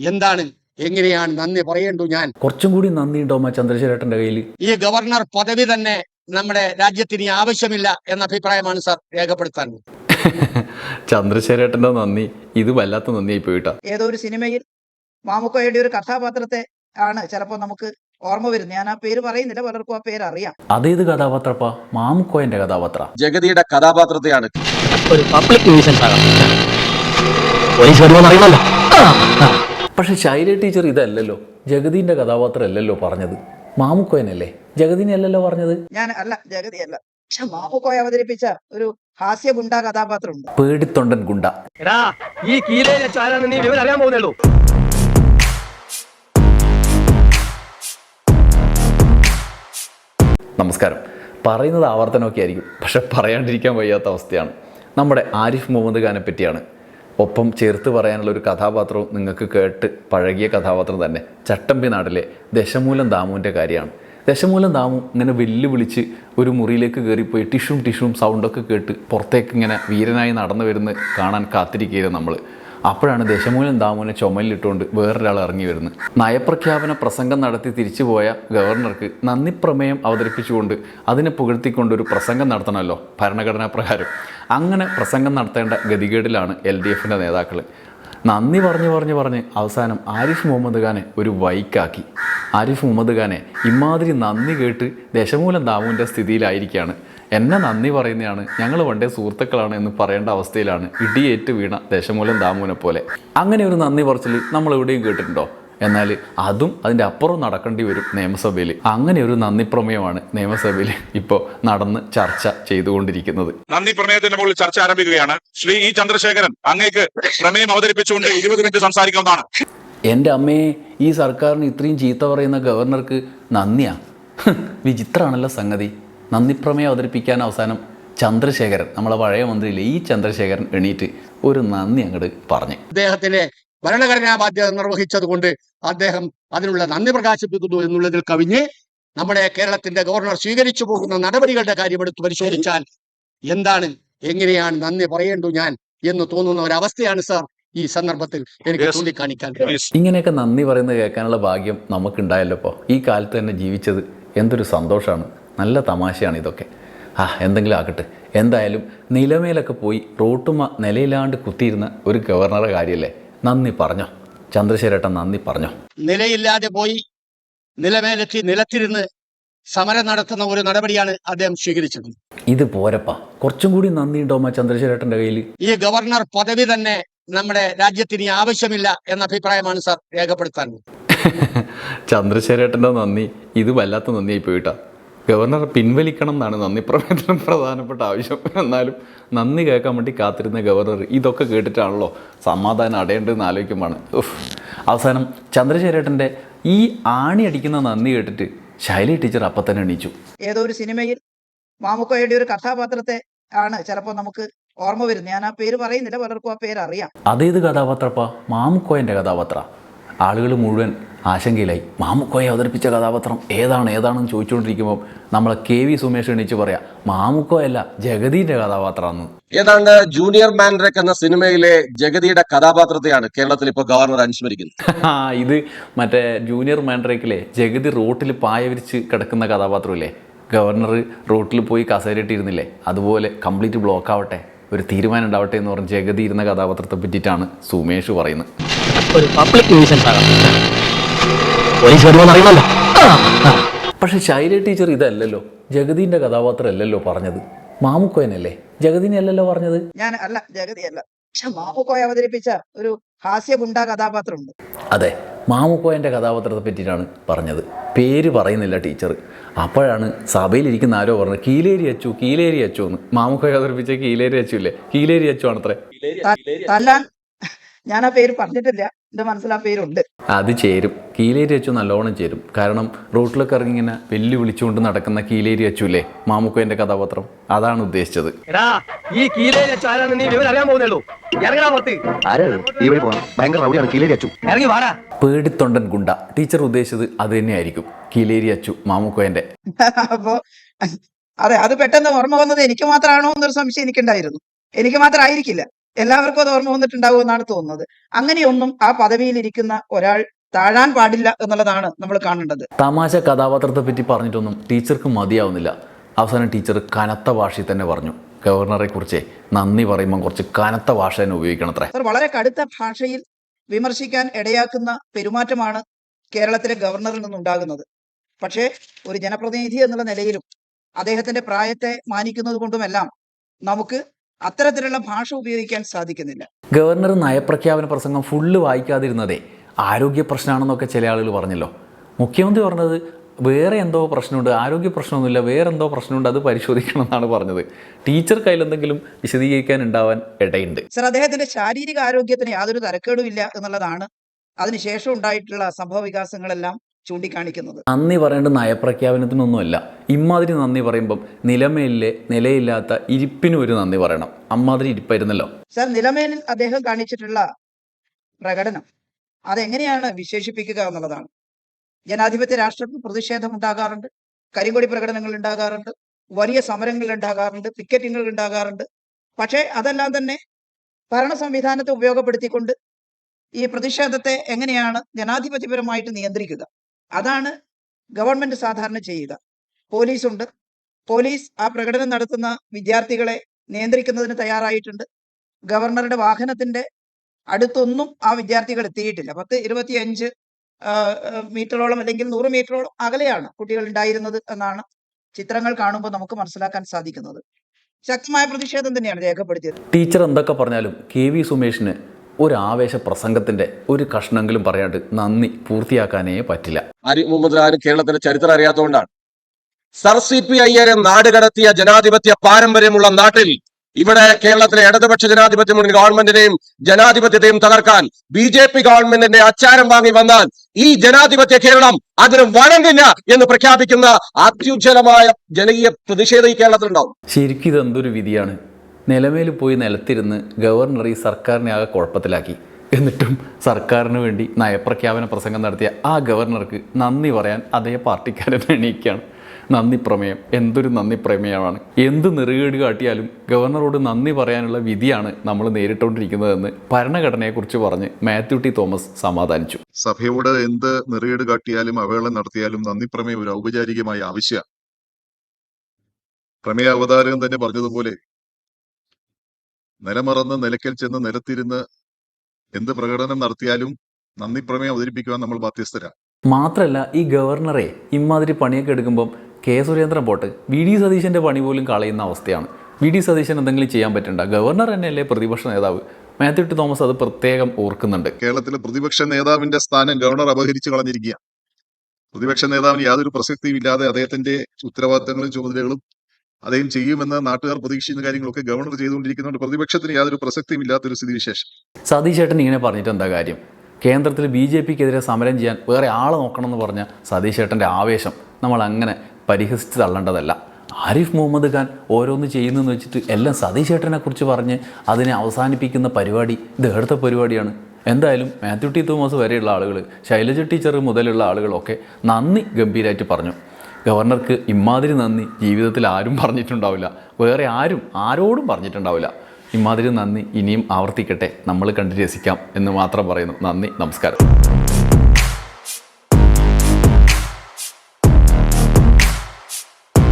എന്താണ്? എങ്ങനെയാണ്? നന്ദി പറയേണ്ടു ഞാൻ. കുറച്ചും കൂടി നന്ദി ഉണ്ടോ ചന്ദ്രശേഖരട്ടന്റെ കയ്യിൽ ഈ ഗവർണർ പദവി തന്നെ നമ്മുടെ രാജ്യത്തിന് ആവശ്യമില്ല എന്ന അഭിപ്രായമാണ് സാർ രേഖപ്പെടുത്താൻ. ചന്ദ്രശേഖരേട്ടന്റെ നന്ദി. ഇത് വല്ലാത്ത നന്ദിയായി പോയിട്ടാ. ഏതോ ഒരു സിനിമയിൽ മാമുക്കോയുടെ ഒരു കഥാപാത്രത്തെ ആണ് ചിലപ്പോ നമുക്ക് ഓർമ്മ വരുന്നത്. ഞാൻ ആ പേര് പറയുന്നില്ല പലർക്കും ആ പേര് അറിയാം. അതേത് കഥാപാത്രപ്പാ? മാമുക്കോയന്റെ കഥാപാത്ര. ജഗതിയുടെ കഥാപാത്രത്തെയാണ്. ഒരു പബ്ലിക് ന്യൂസൻസ് ആകാം. പോലീസ് വരുമെന്ന് അറിയണമല്ലോ പക്ഷെ ശൈല ടീച്ചർ ഇതല്ലല്ലോ. ജഗദീന്റെ കഥാപാത്രം അല്ലല്ലോ പറഞ്ഞത്. മാമുക്കോയനല്ലേ? ജഗതിനെ അല്ലല്ലോ പറഞ്ഞത്? ഞാൻ അല്ല ജഗതി അല്ല പക്ഷെ മാമുക്കോയ അവതരിപ്പിച്ച ഒരു ഹാസ്യഗുണ്ട കഥാപാത്രമുണ്ട്. പേടിത്തൊണ്ടൻ ഗുണ്ട. എടാ ഈ വെച്ച് നീ വിവരം അറിയാൻ പോകുന്നേ ഉള്ളൂ നമസ്കാരം. പറയുന്നത് ആവർത്തനമൊക്കെ ആയിരിക്കും. പക്ഷെ പറയാണ്ടിരിക്കാൻ വയ്യാത്ത അവസ്ഥയാണ്. നമ്മുടെ ആരിഫ് മുഹമ്മദ് ഖാനെ പറ്റിയാണ് ഒപ്പം ചേർത്ത് പറയാനുള്ള ഒരു കഥാപാത്രവും നിങ്ങൾക്ക് കേട്ട് പഴകിയ കഥാപാത്രം തന്നെ. ചട്ടമ്പി നാട്ടിലെ ദശമൂലം ദാമുവിന്റെ കാര്യമാണ്. ദശമൂലം ദാമു ഇങ്ങനെ വെല്ലുവിളിച്ച് ഒരു മുറിയിലേക്ക് കയറിപ്പോയി ടിഷും ടിഷും സൗണ്ടൊക്കെ കേട്ട് പുറത്തേക്ക് ഇങ്ങനെ വീരനായി നടന്നു വരുന്നത് കാണാൻ കാത്തിരിക്കുകയായിരുന്നു നമ്മൾ അപ്പോഴാണ് ദശമൂലം ദാമുവിനെ ചുമലിലിട്ടുകൊണ്ട് വേറൊരാൾ ഇറങ്ങി വരുന്നത്. നയപ്രഖ്യാപന പ്രസംഗം നടത്തി തിരിച്ചുപോയ ഗവർണർക്ക് നന്ദി പ്രമേയം അവതരിപ്പിച്ചുകൊണ്ട് അതിനെ പുകഴ്ത്തിക്കൊണ്ട് ഒരു പ്രസംഗം നടത്തണമല്ലോ ഭരണഘടനാ പ്രകാരം. അങ്ങനെ പ്രസംഗം നടത്തേണ്ട ഗതികേടിലാണ് എൽ ഡി എഫിന്റെ നേതാക്കൾ നന്ദി പറഞ്ഞു പറഞ്ഞു പറഞ്ഞ് അവസാനം ആരിഫ് മുഹമ്മദ് ഖാനെ ഒരു വൈക്കാക്കി. ആരിഫ് മുഹമ്മദ് ഖാനെ ഇമാതിരി നന്ദി കേട്ട് ദശമൂലം ദാമുവിന്റെ സ്ഥിതിയിലായിരിക്കുകയാണ്. എന്നെ നന്ദി പറയുന്നതാണ് ഞങ്ങൾ വണ്ടേ സുഹൃത്തുക്കളാണ് എന്ന് പറയേണ്ട അവസ്ഥയിലാണ്. ഇടിയേറ്റ് വീണ ദശമൂലം ദാമൂനെ പോലെ. അങ്ങനെ ഒരു നന്ദി പറച്ചിൽ നമ്മൾ എവിടെയും കേട്ടിട്ടുണ്ടോ? എന്നാൽ അതും അതിന്റെ അപ്പുറം നടക്കേണ്ടി വരും നിയമസഭയിൽ അങ്ങനെ ഒരു നന്ദി പ്രമേയമാണ് നിയമസഭയിൽ ഇപ്പോൾ നടന്ന് ചർച്ച ചെയ്തുകൊണ്ടിരിക്കുന്നത്. നന്ദി പ്രമേയത്തിന്റെ മുകളിൽ ചർച്ച ആരംഭിക്കുകയാണ്. ശ്രീ ഇ ചന്ദ്രശേഖരൻ അങ്ങേക്ക് പ്രമേയം അവതരിപ്പിച്ചുകൊണ്ട് ഇരുപത് മിനിറ്റ് സംസാരിക്കാവുന്നതാണ് എന്റെ അമ്മയെ ഈ സർക്കാരിന് ഇത്രയും ചീത്ത പറയുന്ന ഗവർണർക്ക് നന്ദിയാ? വിചിത്രമാണല്ലോ സംഗതി. നന്ദിപ്രമേയം അവതരിപ്പിക്കാൻ അവസാനം ചന്ദ്രശേഖരൻ നമ്മളെ പഴയ മന്ത്രിയിലെ ഈ ചന്ദ്രശേഖരൻ എണീറ്റ് ഒരു നന്ദി അങ്ങോട്ട് പറഞ്ഞു അദ്ദേഹത്തിന്റെ ഭരണഘടനാ ബാധ്യത നിർവഹിച്ചത് കൊണ്ട് അദ്ദേഹം അതിനുള്ള നന്ദി പ്രകാശിപ്പിക്കുന്നു എന്നുള്ളതിൽ കവിഞ്ഞ് നമ്മുടെ കേരളത്തിന്റെ ഗവർണർ സ്വീകരിച്ചു പോകുന്ന നടപടികളുടെ കാര്യം എടുത്ത് പരിശോധിച്ചാൽ എന്താണ് എങ്ങനെയാണ് നന്ദി പറയേണ്ടു ഞാൻ എന്ന് തോന്നുന്ന ഒരവസ്ഥയാണ് സാർ ഈ സന്ദർഭത്തിൽ എനിക്ക്. ചൂണ്ടിക്കാണിക്കാൻ. ഇങ്ങനെയൊക്കെ നന്ദി പറയുന്നത് കേൾക്കാനുള്ള ഭാഗ്യം നമുക്കുണ്ടായല്ലോ ഈ കാലത്ത് തന്നെ ജീവിച്ചത് എന്തൊരു സന്തോഷമാണ് നല്ല തമാശയാണ് ഇതൊക്കെ. ആ എന്തെങ്കിലും ആകട്ടെ എന്തായാലും നിലമേലൊക്കെ പോയി റോട്ടുമ നിലയിലാണ്ട് കുത്തിയിരുന്ന ഒരു ഗവർണറുടെ കാര്യമല്ലേ നന്ദി പറഞ്ഞോ. ചന്ദ്രശേഖരേട്ടൻ നന്ദി പറഞ്ഞോ. നിലയില്ലാതെ പോയി നിലമേലെത്തി നിലത്തിരുന്ന് സമരം നടത്തുന്ന ഒരു നടപടിയാണ് അദ്ദേഹം സ്വീകരിച്ചത്. ഇത് പോരപ്പാ. കുറച്ചും കൂടി നന്ദി ഉണ്ടോ ചന്ദ്രശേരേട്ടന്റെ കയ്യിൽ ഈ ഗവർണർ പദവി തന്നെ നമ്മുടെ രാജ്യത്തിന് ആവശ്യമില്ല എന്ന അഭിപ്രായമാണ് സാർ രേഖപ്പെടുത്താൻ. ചന്ദ്രശേരേട്ടന്റെ നന്ദി. ഇത് വല്ലാത്ത നന്ദിയായി പോയിട്ടാ. ഗവർണർ പിൻവലിക്കണം എന്നാണ് നന്ദി പ്രമേയത്തിന് പ്രധാനപ്പെട്ട ആവശ്യം. എന്നാലും നന്ദി കേൾക്കാൻ വേണ്ടി കാത്തിരുന്ന ഗവർണർ ഇതൊക്കെ കേട്ടിട്ടാണല്ലോ സമാധാനം അടയേണ്ടതെന്ന് ആലോചിക്കുമ്പോഴാണ്. ഉഫ്. അവസാനം ചന്ദ്രശേഖരേട്ടന്റെ ഈ ആണി അടിക്കുന്ന നന്ദി കേട്ടിട്ട് ശൈലി ടീച്ചർ അപ്പം തന്നെ എണീച്ചു. ഏതോ ഒരു സിനിമയിൽ മാമുക്കോയുടെ ഒരു കഥാപാത്രത്തെ ആണ് ചിലപ്പോൾ നമുക്ക് ഓർമ്മ വരുന്നത്. ഞാൻ ആ പേര് പറയുന്നില്ല പലർക്കും ആ പേര് അറിയാം അതേത് കഥാപാത്രപ്പാ? മാമുക്കോയന്റെ കഥാപാത്ര? ആളുകൾ മുഴുവൻ ആശങ്കയിലായി. മാമുക്കോയെ അവതരിപ്പിച്ച കഥാപാത്രം ഏതാണ്? ഏതാണെന്ന് ചോദിച്ചുകൊണ്ടിരിക്കുമ്പോൾ നമ്മളെ കെ വി സുമേഷ് എണീച്ച് പറയാം മാമുക്കോയല്ല ജഗതിന്റെ കഥാപാത്രമാണ്. ഏതാണ്ട് ജൂനിയർ മാൻഡ്രക് എന്ന സിനിമയിലെ ജഗതിയുടെ കഥാപാത്രത്തെയാണ് കേരളത്തിൽ ഇപ്പോൾ ഗവർണർ അനുസ്മരിക്കുന്നത്. ആ ഇത് മറ്റേ ജൂനിയർ മാൻഡ്രേക്കിലെ ജഗതി റോട്ടിൽ പായ വിരിച്ച് കിടക്കുന്ന കഥാപാത്രമില്ലേ? ഗവർണർ റോട്ടിൽ പോയി കസേരയിട്ടിരുന്നില്ലേ? അതുപോലെ കംപ്ലീറ്റ് ബ്ലോക്ക് ആവട്ടെ ഒരു തീരുമാനം ഉണ്ടാവട്ടെ എന്ന് പറഞ്ഞ് ജഗതി ഇരുന്ന കഥാപാത്രത്തെ പറ്റിയിട്ടാണ് സുമേഷ് പറയുന്നത്. ഒരു പബ്ലിക് ന്യൂസൻസ് ആകാം. പോലീസ് വരുമോന്ന് അറിയണമല്ലോ. പക്ഷെ ശൈല ടീച്ചർ ഇതല്ലല്ലോ. ജഗതിന്റെ കഥാപാത്രം അല്ലല്ലോ പറഞ്ഞത്. മാമുക്കോയനല്ലേ? ജഗതിനെ അല്ലല്ലോ പറഞ്ഞത്? ഞാൻ അല്ല ജഗതി അല്ല പക്ഷെ മാമുക്കോയ അവതരിപ്പിച്ച ഒരു ഹാസ്യഗുണ്ട കഥാപാത്രമുണ്ട്. അതെ മാമുക്കോയന്റെ കഥാപാത്രത്തെ പറ്റിയിട്ടാണ് പറഞ്ഞത്. പേര് പറയുന്നില്ല ടീച്ചർ അപ്പോഴാണ് സഭയിലിരിക്കുന്ന ആരോ പറഞ്ഞത് കീലേരി അച്ചു കീലേരി അച്ചു എന്ന്. മാമുക്കോയ അവതരിപ്പിച്ച കീലേരി അച്ചു ഇല്ലേ കീലേരി അച്ചു ആണത്രേ തല്ലാൻ ഞാൻ ആ പേര് പറഞ്ഞിട്ടില്ല. എന്റെ മനസ്സിൽ ആ പേരുണ്ട്. അത് ചേരും. കീലേരി അച്ചു നല്ലോണം ചേരും. കാരണം റോട്ടിലൊക്കെ ഇറങ്ങി ഇങ്ങനെ വെല്ലു വിളിച്ചുകൊണ്ട് നടക്കുന്ന കീലേരി അച്ചു അല്ലേ മാമുക്കോന്റെ കഥാപാത്രം. അതാണ് ഉദ്ദേശിച്ചത്. എടാ ഈ കീലേരി അച്ചു ആരാണെന്ന് നീ വിവരം അറിയാൻ പോകുന്നേ ഇറങ്ങടാ പുറത്ത്. ആരാണ് ഈ വഴി പോകണം റൗഡിയാണ് കീലേരി അച്ചു. ഇറങ്ങി വാടാ പേടിത്തൊണ്ടൻ ഗുണ്ട. ടീച്ചർ ഉദ്ദേശിച്ചത് അത് തന്നെയായിരിക്കും. കീലേരി അച്ചു മാമുക്കോയന്റെ. അപ്പോ അതെ അത് പെട്ടെന്ന് ഓർമ്മ വന്നത് എനിക്ക് മാത്രമാണോ എന്നൊരു സംശയം എനിക്കുണ്ടായിരുന്നു. എനിക്ക് മാത്രമായിരിക്കില്ല. എല്ലാവർക്കും അത് ഓർമ്മ വന്നിട്ടുണ്ടാവും എന്നാണ് തോന്നുന്നത്. അങ്ങനെയൊന്നും ആ പദവിയിൽ ഇരിക്കുന്ന ഒരാൾ താഴാൻ പാടില്ല എന്നുള്ളതാണ് നമ്മൾ കാണേണ്ടത്. തമാശ കഥാപാത്രത്തെ പറ്റി പറഞ്ഞിട്ടൊന്നും ടീച്ചർക്ക് മതിയാവുന്നില്ല. അവസാനം ടീച്ചർ കനത്ത ഭാഷയിൽ തന്നെ പറഞ്ഞു. ഗവർണറെ കുറിച്ച് നന്ദി പറയുമ്പോൾ കുറച്ച് കനത്ത ഭാഷ തന്നെ ഉപയോഗിക്കണം അത്ര വളരെ കടുത്ത ഭാഷയിൽ വിമർശിക്കാൻ ഇടയാക്കുന്ന പെരുമാറ്റമാണ് കേരളത്തിലെ ഗവർണറിൽ നിന്നുണ്ടാകുന്നത്. പക്ഷേ ഒരു ജനപ്രതിനിധി എന്നുള്ള നിലയിലും അദ്ദേഹത്തിന്റെ പ്രായത്തെ മാനിക്കുന്നത് കൊണ്ടുമെല്ലാം നമുക്ക് അത്തരത്തിലുള്ള ഭാഷ ഉപയോഗിക്കാൻ സാധിക്കുന്നില്ല. ഗവർണർ നയപ്രഖ്യാപന പ്രസംഗം ഫുള്ള് വായിക്കാതിരുന്നതേ ആരോഗ്യ പ്രശ്നമാണെന്നൊക്കെ ചില ആളുകൾ പറഞ്ഞല്ലോ. മുഖ്യമന്ത്രി പറഞ്ഞത് വേറെ എന്തോ പ്രശ്നമുണ്ട് ആരോഗ്യ പ്രശ്നമൊന്നുമില്ല വേറെ എന്തോ പ്രശ്നമുണ്ട് അത് പരിശോധിക്കണം എന്നാണ് പറഞ്ഞത്. ടീച്ചർ കയ്യിൽ എന്തെങ്കിലും വിശദീകരിക്കാൻ ഉണ്ടാവാൻ ഇടയുണ്ട്. സർ അദ്ദേഹത്തിന്റെ ശാരീരിക ആരോഗ്യത്തിന് യാതൊരു തരക്കേടുമില്ല എന്നുള്ളതാണ് അതിനുശേഷം ഉണ്ടായിട്ടുള്ള സംഭവ വികാസങ്ങളെല്ലാം ചൂണ്ടിക്കാണിക്കുന്നത്. നന്ദി പറയേണ്ട നയപ്രഖ്യാപനത്തിനൊന്നുമല്ല. ഇമ്മാതിരി നന്ദി പറയുമ്പം നിലമേലിലെ നിലയില്ലാത്ത ഇരിപ്പിനും ഒരു നന്ദി പറയണം. അമ്മാതിരി ഇരിപ്പായിരുന്നല്ലോ. സർ നിലമേലിൽ അദ്ദേഹം കാണിച്ചിട്ടുള്ള പ്രകടനം അതെങ്ങനെയാണ് വിശേഷിപ്പിക്കുക എന്നുള്ളതാണ്. ജനാധിപത്യ രാഷ്ട്രത്തിൽ പ്രതിഷേധം ഉണ്ടാകാറുണ്ട് കരിങ്കൊടി പ്രകടനങ്ങൾ ഉണ്ടാകാറുണ്ട് വലിയ സമരങ്ങൾ ഉണ്ടാകാറുണ്ട് പിക്കറ്റിങ്ങൾ ഉണ്ടാകാറുണ്ട്. പക്ഷേ അതെല്ലാം തന്നെ ഭരണ സംവിധാനത്തെ ഉപയോഗപ്പെടുത്തിക്കൊണ്ട് ഈ പ്രതിഷേധത്തെ എങ്ങനെയാണ് ജനാധിപത്യപരമായിട്ട് നിയന്ത്രിക്കുക? അതാണ് ഗവൺമെന്റ് സാധാരണ ചെയ്യുക. പോലീസ് ഉണ്ട് പോലീസ് ആ പ്രകടനം നടത്തുന്ന വിദ്യാർത്ഥികളെ നിയന്ത്രിക്കുന്നതിന് തയ്യാറായിട്ടുണ്ട്. ഗവർണറുടെ വാഹനത്തിന്റെ അടുത്തൊന്നും ആ വിദ്യാർത്ഥികൾ എത്തിയിട്ടില്ല. പത്ത് ഇരുപത്തിയഞ്ച് മീറ്ററോളം അല്ലെങ്കിൽ നൂറ് മീറ്ററോളം അകലെയാണ് കുട്ടികൾ ഉണ്ടായിരുന്നത് എന്നാണ് ചിത്രങ്ങൾ കാണുമ്പോൾ നമുക്ക് മനസ്സിലാക്കാൻ സാധിക്കുന്നത്. ശക്തമായ പ്രതിഷേധം തന്നെയാണ് രേഖപ്പെടുത്തിയത്. ടീച്ചർ എന്തൊക്കെ പറഞ്ഞാലും കെ വി സുമേഷിന് ഒരു ആവേശ പ്രസംഗത്തിന്റെ ഒരു കഷ്ണെങ്കിലും പറയാണ്ട് നന്ദി പൂർത്തിയാക്കാനേ പറ്റില്ല. ആരും മുഹമ്മദ് ഖാൻ കേരളത്തിന്റെ ചരിത്രം അറിയാത്തതുകൊണ്ടാണ്. സർ സി പി ഐയരെ നാട് കടത്തിയ ജനാധിപത്യ പാരമ്പര്യമുള്ള നാട്ടിൽ ഇവിടെ കേരളത്തിലെ ഇടതുപക്ഷ ജനാധിപത്യ മുന്നണി ഗവൺമെന്റിനെയും ജനാധിപത്യത്തെയും തകർക്കാൻ ബി ജെ പി ഗവൺമെന്റിന്റെ അച്ചാരം വാങ്ങി വന്നാൽ ഈ ജനാധിപത്യ കേരളം അതിന് വഴങ്ങില്ല എന്ന് പ്രഖ്യാപിക്കുന്ന അത്യുജ്വലമായ ജനകീയ പ്രതിഷേധം ഈ കേരളത്തിലുണ്ടാവും. ശരിക്കും ഇതെന്തൊരു വിധിയാണ്? നിലമേൽ പോയി നിലത്തിരുന്ന് ഗവർണർ ഈ സർക്കാരിനെ ആകെ കുഴപ്പത്തിലാക്കി. എന്നിട്ടും സർക്കാരിന് വേണ്ടി നയപ്രഖ്യാപന പ്രസംഗം നടത്തിയ ആ ഗവർണർക്ക് നന്ദി പറയാൻ അതേ പാർട്ടിക്കാരൻ എണീക്കുകയാണ് നന്ദി പ്രമേയം എന്തൊരു നന്ദി പ്രമേയമാണ് എന്ത് നെറുകേട് കാട്ടിയാലും ഗവർണറോട് നന്ദി പറയാനുള്ള വിധിയാണ് നമ്മൾ നേരിട്ടുകൊണ്ടിരിക്കുന്നതെന്ന് ഭരണഘടനയെക്കുറിച്ച് പറഞ്ഞ് മാത്യു ടി തോമസ് സമാധാനിച്ചു. സഭയോട് എന്ത് നെറുകേട് കാട്ടിയാലും അവഹേളനം നടത്തിയാലും നന്ദി പ്രമേയം ഒരു ഔപചാരികമായ ആവശ്യമാണ് പ്രമേയ അവതാരകൻ തന്നെ പറഞ്ഞതുപോലെ നിലമറന്ന് നിലയ്ക്കൽ ചെന്ന് നിലത്തിരുന്ന് എന്ത് പ്രകടനം നടത്തിയാലും നന്ദി പ്രമേയം അവതരിപ്പിക്കുവാൻ നമ്മൾ ബാധ്യസ്ഥരാണ് മാത്രല്ല ഈ ഗവർണറെ ഇമാതിരി പണിയൊക്കെ എടുക്കുമ്പം കെ സുരേന്ദ്രൻ പോട്ട്. വി ഡി സതീശന്റെ പണി പോലും കളയുന്ന അവസ്ഥയാണ്. വി ഡി സതീശൻ എന്തെങ്കിലും ചെയ്യാൻ പറ്റണ്ട. ഗവർണർ തന്നെയല്ലേ പ്രതിപക്ഷ നേതാവ്. മാത്യു ടി തോമസ് അത് പ്രത്യേകം ഓർക്കുന്നുണ്ട്. കേരളത്തിലെ പ്രതിപക്ഷ നേതാവിന്റെ സ്ഥാനം ഗവർണർ അപഹരിച്ചു കളഞ്ഞിരിക്കുക പ്രതിപക്ഷ നേതാവിന് യാതൊരു പ്രസക്തിയും ഇല്ലാതെ അദ്ദേഹത്തിന്റെ ഉത്തരവാദിത്തങ്ങളും ചുമതലകളും അദ്ദേഹം ചെയ്യുമെന്ന് നാട്ടുകാർ പ്രതീക്ഷിക്കുന്ന കാര്യങ്ങളൊക്കെ ഗവർണർ ചെയ്തുകൊണ്ടിരിക്കുന്നതുകൊണ്ട് പ്രതിപക്ഷത്തിന് യാതൊരു പ്രസക്തിയും ഇല്ലാത്തൊരു സ്ഥിതിവിശേഷം. സതീശ് ചേട്ടൻ ഇങ്ങനെ പറഞ്ഞിട്ട് എന്താ കാര്യം? കേന്ദ്രത്തിൽ ബി ജെ പിക്കെതിരെ സമരം ചെയ്യാൻ വേറെ ആളെ നോക്കണം എന്ന് പറഞ്ഞ സതീശ് ചേട്ടന്റെ ആവേശം. നമ്മൾ അങ്ങനെ പരിഹസിച്ച് തള്ളേണ്ടതല്ല. ആരിഫ് മുഹമ്മദ് ഖാൻ ഓരോന്ന് ചെയ്യുന്നതെന്ന് വെച്ചിട്ട് എല്ലാം സതീശേട്ടനെ കുറിച്ച് പറഞ്ഞ് അതിനെ അവസാനിപ്പിക്കുന്ന പരിപാടി ഇത് എടുത്ത പരിപാടിയാണ്? എന്തായാലും മാത്യു ടി തോമസ് വരെയുള്ള ആളുകൾ ശൈലജ ടീച്ചർ മുതലുള്ള ആളുകളൊക്കെ നന്ദി ഗംഭീരമായിട്ട് പറഞ്ഞു. ഗവർണർക്ക് ഇമാതിരി നന്ദി ജീവിതത്തിൽ ആരും പറഞ്ഞിട്ടുണ്ടാവില്ല. വേറെ ആരും ആരോടും പറഞ്ഞിട്ടുണ്ടാവില്ല. ഇമാതിരി നന്ദി ഇനിയും ആവർത്തിക്കട്ടെ. നമ്മൾ കണ്ട് രസിക്കാം എന്ന് മാത്രം പറയുന്നു. നന്ദി നമസ്കാരം.